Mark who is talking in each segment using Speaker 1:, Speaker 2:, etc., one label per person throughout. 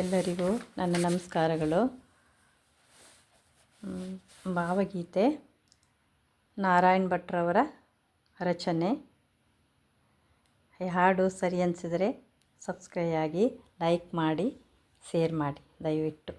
Speaker 1: ಎಲ್ಲರಿಗೂ ನನ್ನ ನಮಸ್ಕಾರಗಳು. ಭಾವಗೀತೆ, ನಾರಾಯಣ್ ಭಟ್ರವರ ರಚನೆ. ಹಾಡು ಸರಿ ಅನಿಸಿದರೆ ಸಬ್ಸ್ಕ್ರೈಬ್ ಆಗಿ ಲೈಕ್ ಮಾಡಿ ಶೇರ್ ಮಾಡಿ, ದಯವಿಟ್ಟು.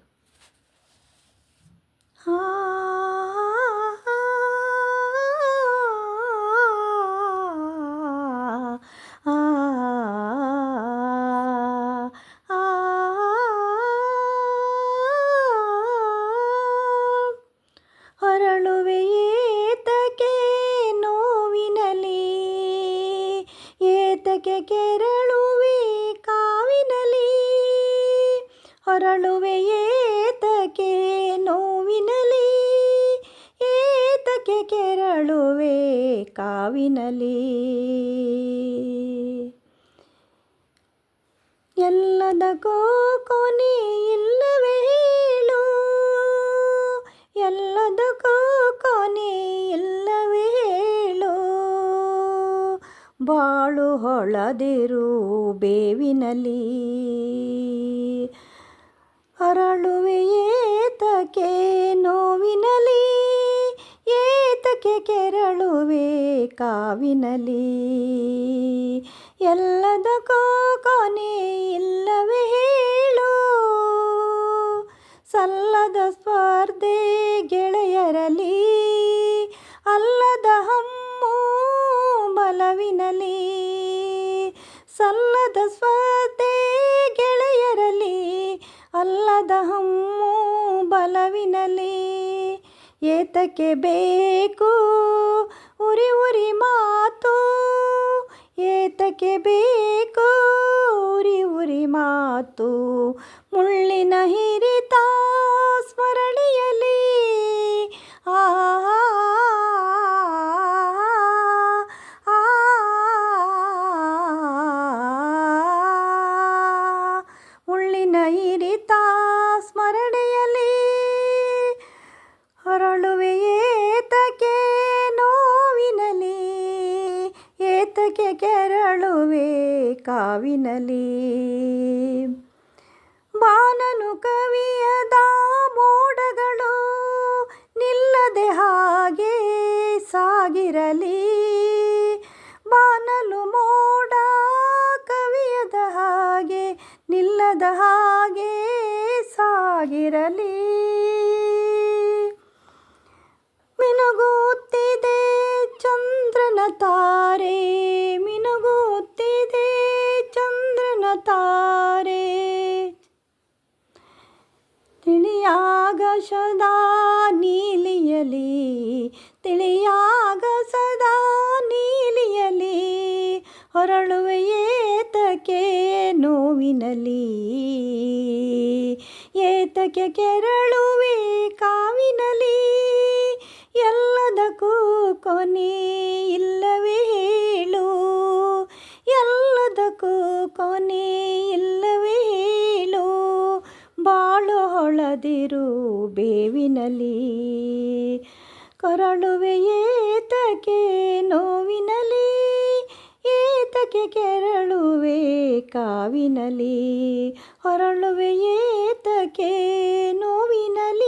Speaker 1: ಏತಕ್ಕೆ ಕೆರಳುವೆ ಕಾವಿನಲಿ ಹೊರಳುವೆ ಏತಕೆ ನೋವಿನಲಿ ಏತಕ್ಕೆ ಕೆರಳುವೆ ಕಾವಿನಲಿ ಎಲ್ಲದಕ್ಕೂ ಕೊನೆ ಇಲ್ಲವೇ ಹೇಳು ಎಲ್ಲದಕ್ಕೂ ಕೊನೆ ಬಾಳು ಹೊಳದಿರು ಬೇವಿನಲಿ ಅರಳುವೆ ಏತಕೆ ನೋವಿನಲಿ ಏತಕೆ ಕೆರಳುವೆ ಕಾವಿನಲಿ ಎಲ್ಲದ ಕೊನೆ ಇಲ್ಲವೇ ಹೇಳು, ಸಲ್ಲದ ಸ್ಪರ್ಧೆ ಗೆಳೆಯರಲಿ ಅಲ್ಲದ ಹಮ್ಮು ಬಲವಿನಲಿ, ಸಲ್ಲದ ಸ್ಪರ್ಧೆ ಗೆಳೆಯರಲಿ ಅಲ್ಲದ ಹಮ್ಮು ಬಲವಿನಲಿ. ಏತಕ್ಕೆ ಬೇಕು? ಉರಿ ಉರಿ ಮಾತು, ಏತಕ್ಕೆ ಬೇಕು? ಉರಿ ಉರಿ ಮಾತು, ಮುಳ್ಳಿನ ಹಿರಿತ ಏತಕ್ಕೆ ಕೆರಳುವೆ ಕಾವಿನಲಿ ಬಾನನು ಕವಿಯದ ಮೋಡಗಳು ನಿಲ್ಲದೆ ಹಾಗೆ ಸಾಗಿರಲಿ. ಬಾನಲು ಮೋಡ ಕವಿಯದ ಹಾಗೆ ನಿಲ್ಲದ ಹಾಗೆ ಸಾಗಿರಲಿ. ಮಿನುಗುತ್ತಿದೆ ಚಂದ್ರನ ತಾರೆ. ಸದಾ ನೀಲಿಯಲಿ, ತಿಳಿಯಾಗ ಸದಾ ನೀಲಿಯಲಿ, ಹೊರಳುವೆ ಏತಕ್ಕೆ ನೋವಿನಲಿ. ಏತಕೆ ಕೆರಳುವೆ ಕಾವಿನಲಿ, ಎಲ್ಲದಕ್ಕೂ ಕೊನೆ ಇಲ್ಲವೇ ಹೇಳು. ಎಲ್ಲದಕ್ಕೂ ಕೊನೆ ಬಾಳು ಹೊಳದಿರು ಬೇವಿನಲಿ ಕೊರಳುವೆ ಏತಕೆ ನೋವಿನಲಿ ಏತಕೆ ಕೆರಳುವೆ ಕಾವಿನಲಿ ಹೊರಳುವೆ ಏತಕೆ ನೋವಿನಲಿ